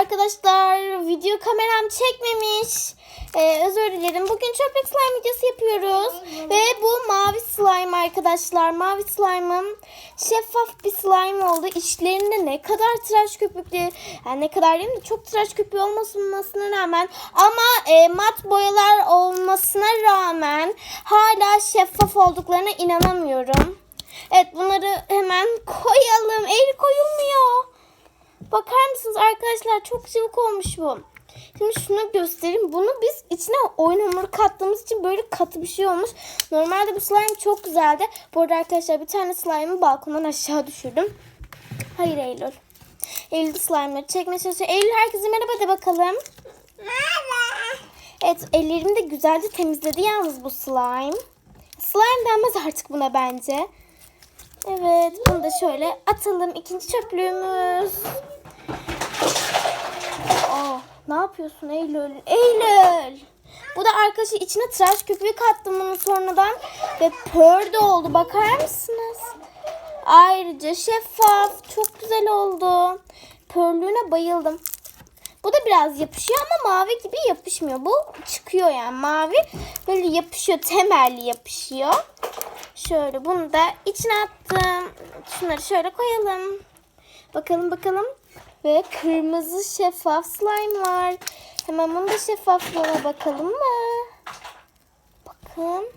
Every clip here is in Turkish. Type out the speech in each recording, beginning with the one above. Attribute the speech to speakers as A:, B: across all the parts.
A: Arkadaşlar video kameram çekmemiş. Ee, özür dilerim. Bugün çöplük slime videosu yapıyoruz. Ve bu mavi slime arkadaşlar. Mavi slime'ım şeffaf bir slime oldu. İçlerinde ne kadar tıraş köpüklü, yani ne kadar değil mi? Çok tıraş köpüğü olmasına rağmen ama e, mat boyalar olmasına rağmen hala şeffaf olduklarına inanamıyorum. Evet bunları hemen koyalım. El koyulmuyor. Bakar mısınız arkadaşlar çok cıvık olmuş bu. Şimdi şunu göstereyim. Bunu biz içine oyun hamuru kattığımız için böyle katı bir şey olmuş. Normalde bu slime çok güzeldi. Bu arada arkadaşlar bir tane slime'ı balkondan aşağı düşürdüm. Hayır Eylül. Eylül slime'ları çekmeye çalışıyor. Eylül herkese merhaba de bakalım. Evet ellerimi de güzelce temizledi yalnız bu slime. Slime denmez artık buna bence. Evet bunu da şöyle atalım. İkinci çöplüğümüz. Ne yapıyorsun Eylül? Eylül! Bu da arkadaşı içine tıraş köpüğü kattım bunu sonradan. Ve pör de oldu. Bakar mısınız? Ayrıca şeffaf. Çok güzel oldu. Pörlüğüne bayıldım. Bu da biraz yapışıyor ama mavi gibi yapışmıyor. Bu çıkıyor yani mavi böyle yapışıyor. Temelli yapışıyor. Şöyle bunu da içine attım. Şunları şöyle koyalım. Bakalım bakalım. Ve kırmızı şeffaf slime var. Hemen bunu da şeffaflığına bakalım mı? Bakın.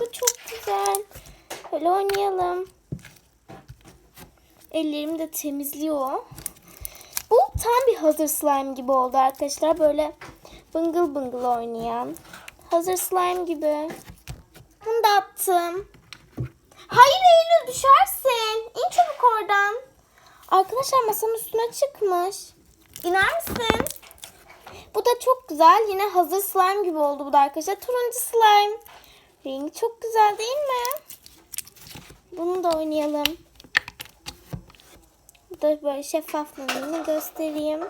A: Bu çok güzel. Böyle oynayalım. Ellerimi de temizliyor. Bu tam bir hazır slime gibi oldu arkadaşlar. Böyle bıngıl bıngıl oynayan. Hazır slime gibi. Bunu da attım. Hayır Eylül düşersin. İn çabuk oradan. Arkadaşlar masanın üstüne çıkmış. İner misin? Bu da çok güzel. Yine hazır slime gibi oldu bu da arkadaşlar. Turuncu slime. Rengi çok güzel değil mi? Bunu da oynayalım. Bu da böyle şeffaflığını göstereyim.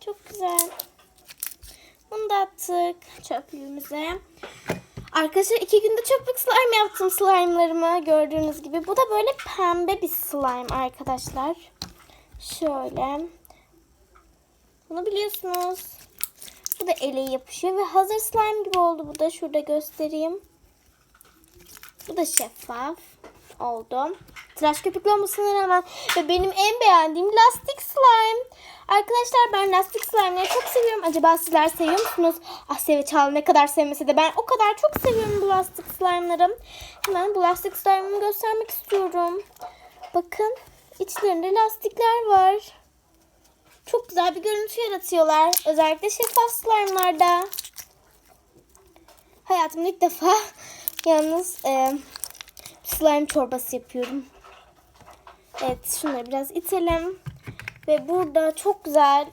A: Çok güzel. Bunu da attık çöplüğümüze. Arkadaşlar iki günde çöplük slime yaptım slime'larımı gördüğünüz gibi. Bu da böyle pembe bir slime arkadaşlar. Şöyle. Bunu biliyorsunuz. Bu da ele yapışıyor ve hazır slime gibi oldu. Bu da şurada göstereyim. Bu da şeffaf oldu. Tıraş köpüklü olmasına rağmen ve benim en beğendiğim lastik slime. Arkadaşlar ben lastik slime'ları çok seviyorum. Acaba sizler seviyor musunuz? Asya ve Çağla ne kadar sevmese de ben o kadar çok seviyorum bu lastik slime'ları. Hemen bu lastik slime'ımı göstermek istiyorum. Bakın içlerinde lastikler var. Çok güzel bir görüntü yaratıyorlar. Özellikle şeffaf slime'larda. Hayatımda ilk defa yalnız e, slime çorbası yapıyorum. Evet şunları biraz itelim. Ve burada çok güzel.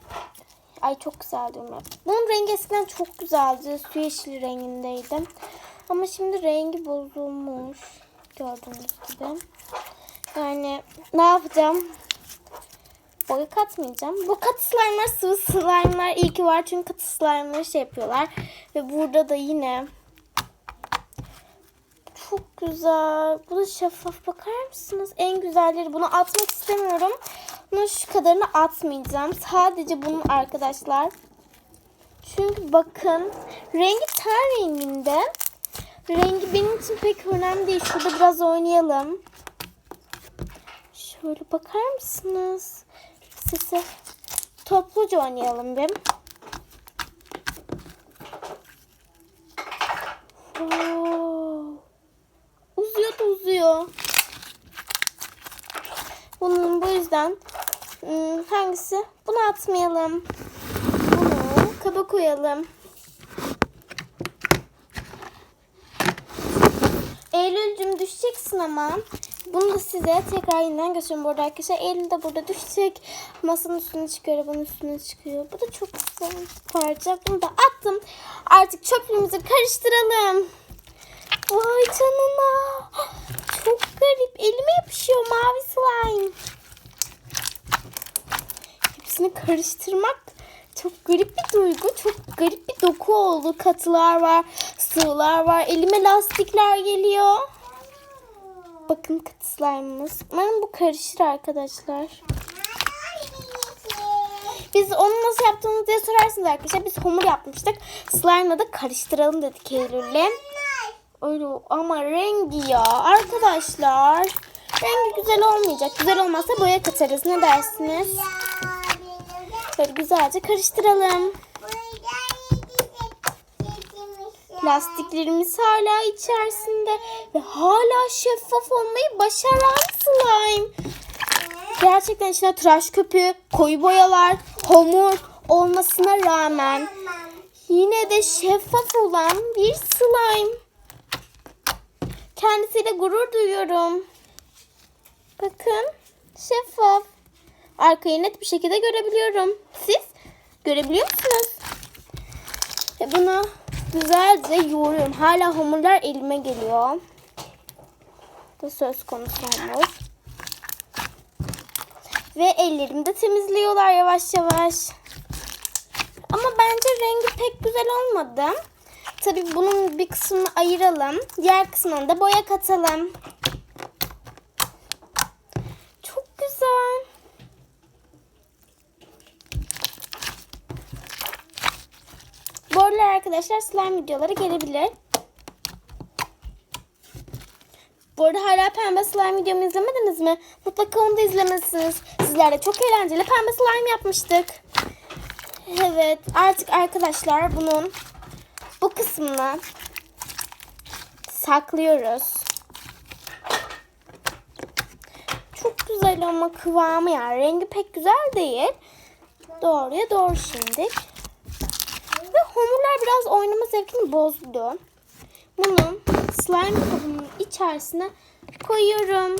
A: Ay çok güzel diyorum hep. Bunun rengi eskiden çok güzeldi. Su yeşili rengindeydi. Ama şimdi rengi bozulmuş. Gördüğünüz gibi. Yani ne yapacağım? Boya katmayacağım. Bu katı slime'lar sıvı slime'lar iyi ki var. Çünkü katı slime'ları şey yapıyorlar. Ve burada da yine çok güzel. Bu da şeffaf. Bakar mısınız? En güzelleri. Bunu atmak istemiyorum. Bunun şu kadarını atmayacağım. Sadece bunun arkadaşlar. Çünkü bakın. Rengi ten renginde. Rengi benim için pek önemli değil. Şurada biraz oynayalım. Şöyle bakar mısınız? Size topluca oynayalım bir. Uzuyor da uzuyor. Bunun bu yüzden hmm, hangisi? Bunu atmayalım. Bunu kaba koyalım. Eylül'cüm düşeceksin ama. Bunu da size tekrar yeniden göstereyim bu arada arkadaşlar. Eylül de burada düşecek. Masanın üstüne çıkıyor, arabanın üstüne çıkıyor. Bu da çok güzel bir parça. Bunu da attım. Artık çöplüğümüzü karıştıralım. Vay canına. Çok garip. Elime yapışıyor mavi slime. Hepsini karıştırmak çok garip bir duygu. Çok garip bir doku oldu. Katılar var, sıvılar var. Elime lastikler geliyor. Bakın katı slime'ımız. Umarım bu karışır arkadaşlar. Biz onu nasıl yaptığımızı diye sorarsınız arkadaşlar. Biz hamur yapmıştık. Slime'la da karıştıralım dedik Eylül'le. Öyle ama rengi ya arkadaşlar. Rengi güzel olmayacak. Güzel olmazsa boya katarız. Ne dersiniz? Böyle güzelce karıştıralım. Plastiklerimiz hala içerisinde ve hala şeffaf olmayı başaran slime. Gerçekten içine tıraş köpüğü, koyu boyalar, hamur olmasına rağmen yine de şeffaf olan bir slime. Kendisiyle gurur duyuyorum. Bakın şeffaf. Arkayı net bir şekilde görebiliyorum. Siz görebiliyor musunuz? Ve bunu güzelce yoğuruyorum. Hala hamurlar elime geliyor. Bu söz konusu hamur. Ve ellerimi de temizliyorlar yavaş yavaş. Ama bence rengi pek güzel olmadı. Tabii bunun bir kısmını ayıralım. Diğer kısmına da boya katalım. Çok güzel. Bu aralar arkadaşlar slime videoları gelebilir. Bu arada hala pembe slime videomu izlemediniz mi? Mutlaka onu da izlemelisiniz. Sizlerle çok eğlenceli pembe slime yapmıştık. Evet artık arkadaşlar bunun bu kısmını saklıyoruz. Çok güzel ama kıvamı yani rengi pek güzel değil. Doğruya doğru şimdi. Hamurlar biraz oynama zevkini bozdu. Bunu slime kabının içerisine koyuyorum.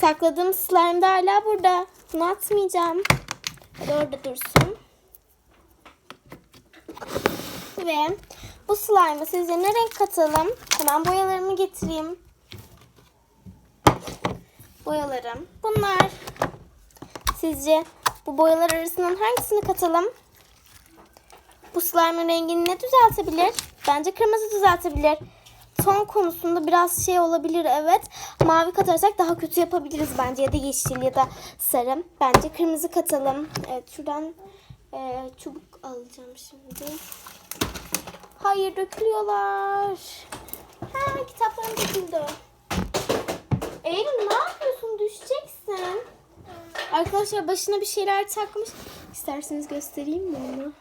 A: Sakladığım slime de hala burada. Bunu atmayacağım. Hadi orada dursun. Ve bu slime'a sizce ne renk katalım? Hemen boyalarımı getireyim. Boyalarım. Bunlar. Sizce bu boyalar arasından hangisini katalım? Bu slime'ın rengini ne düzeltebilir? Bence kırmızı düzeltebilir. Ton konusunda biraz şey olabilir evet. Mavi katarsak daha kötü yapabiliriz bence ya da yeşil ya da sarı. Bence kırmızı katalım. Evet şuradan e, çubuk alacağım şimdi. Hayır dökülüyorlar. Ha kitaplarım döküldü. Eylül ne yapıyorsun? Düşeceksin. Arkadaşlar başına bir şeyler takmış. İsterseniz göstereyim mi onu?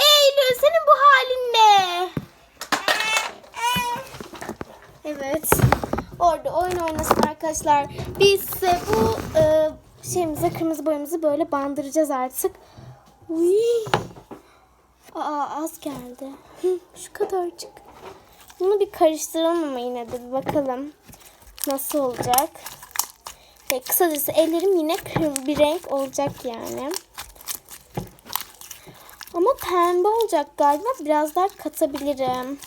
A: Eylül senin bu halin ne? Evet. Orada oyun oynasın arkadaşlar. Biz ise bu e, şeyimize kırmızı boyamızı böyle bandıracağız artık. Uy. Aa az geldi. Hı, Şu kadarcık. Bunu bir karıştıralım ama yine de bir bakalım nasıl olacak. Ve kısacası ellerim yine kırmızı bir renk olacak yani. Ama pembe olacak galiba. Biraz daha katabilirim.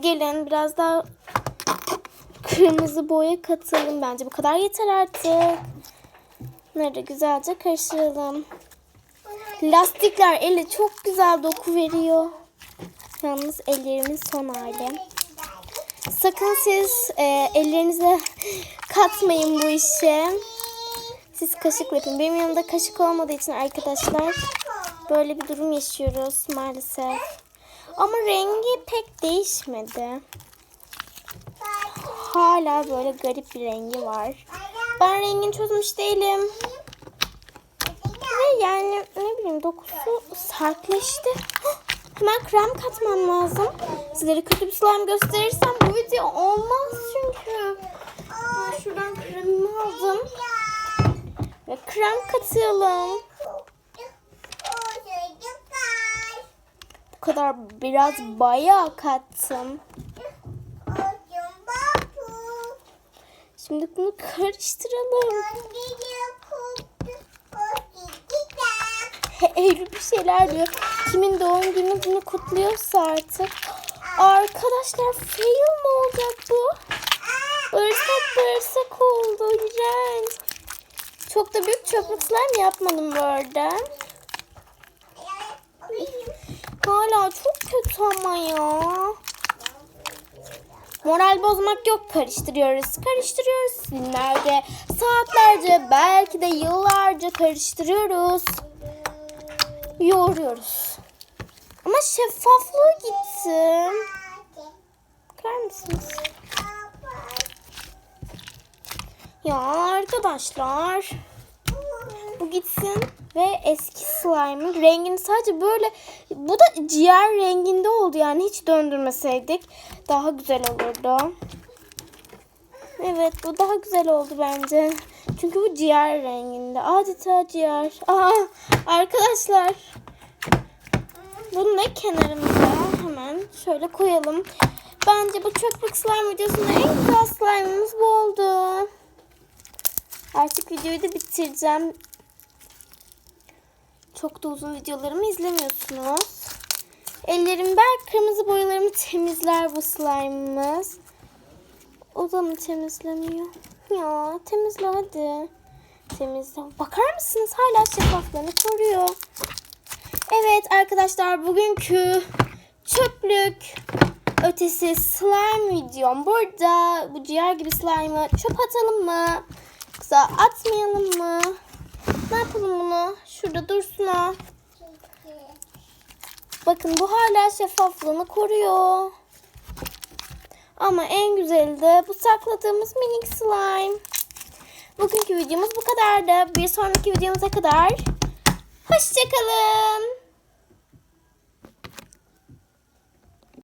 A: Gelin biraz daha kırmızı boya katalım. Bence bu kadar yeter artık. Bunları güzelce karıştıralım. Lastikler eli çok güzel doku veriyor. Yalnız ellerimin son hali. Sakın siz e, ellerinize katmayın bu işe. Siz kaşıkla yapın. Benim yanımda kaşık olmadığı için arkadaşlar böyle bir durum yaşıyoruz maalesef. Ama rengi pek değişmedi. Hala böyle garip bir rengi var. Ben rengini çözmüş değilim. Ve yani ne bileyim dokusu sertleşti. Hemen krem katmam lazım. Sizlere kötü bir slime gösterirsem bu video olmaz çünkü. Ben şuradan kremimi aldım. Ve krem katıyorum. Bu kadar biraz bayağı kattım. Şimdi bunu karıştıralım. Eylül bir şeyler diyor. Kimin doğum günü bunu kutluyorsa artık. Arkadaşlar fail mi olacak bu? Bağırsak bağırsak oldu. İğrenç. Çok da büyük çöplük slime yapmadım bu arada. Hala çok kötü ama ya. Moral bozmak yok. Karıştırıyoruz, karıştırıyoruz. Günlerce, saatlerce, belki de yıllarca karıştırıyoruz. Yoğuruyoruz. Ama şeffaflığı gitti. Bakar mısınız? Ya arkadaşlar. Gitsin ve eski slime'ın rengini sadece böyle bu da ciğer renginde oldu yani hiç döndürmeseydik daha güzel olurdu. Evet bu daha güzel oldu bence. Çünkü bu ciğer renginde. Adeta ciğer. Aa, arkadaşlar. Bunu ne kenarımıza hemen şöyle koyalım. Bence bu çöplük slime videosunda en güzel slime'ımız bu oldu. Artık videoyu da bitireceğim. Çok da uzun videolarımı izlemiyorsunuz. Ellerim belki kırmızı boyalarımı temizler bu slime'ımız. O da mı temizlemiyor? Ya temizle hadi. Temizle. Bakar mısınız? Hala şeffaflığını koruyor. Evet arkadaşlar bugünkü çöplük ötesi slime videom burada. Bu ciğer gibi slime'ı çöp atalım mı? Yoksa atmayalım mı? Şurada dursun o. Bakın bu hala şeffaflığını koruyor. Ama en güzeli de bu sakladığımız minik slime. Bugünkü videomuz bu kadardı. Bir sonraki videomuza kadar hoşçakalın.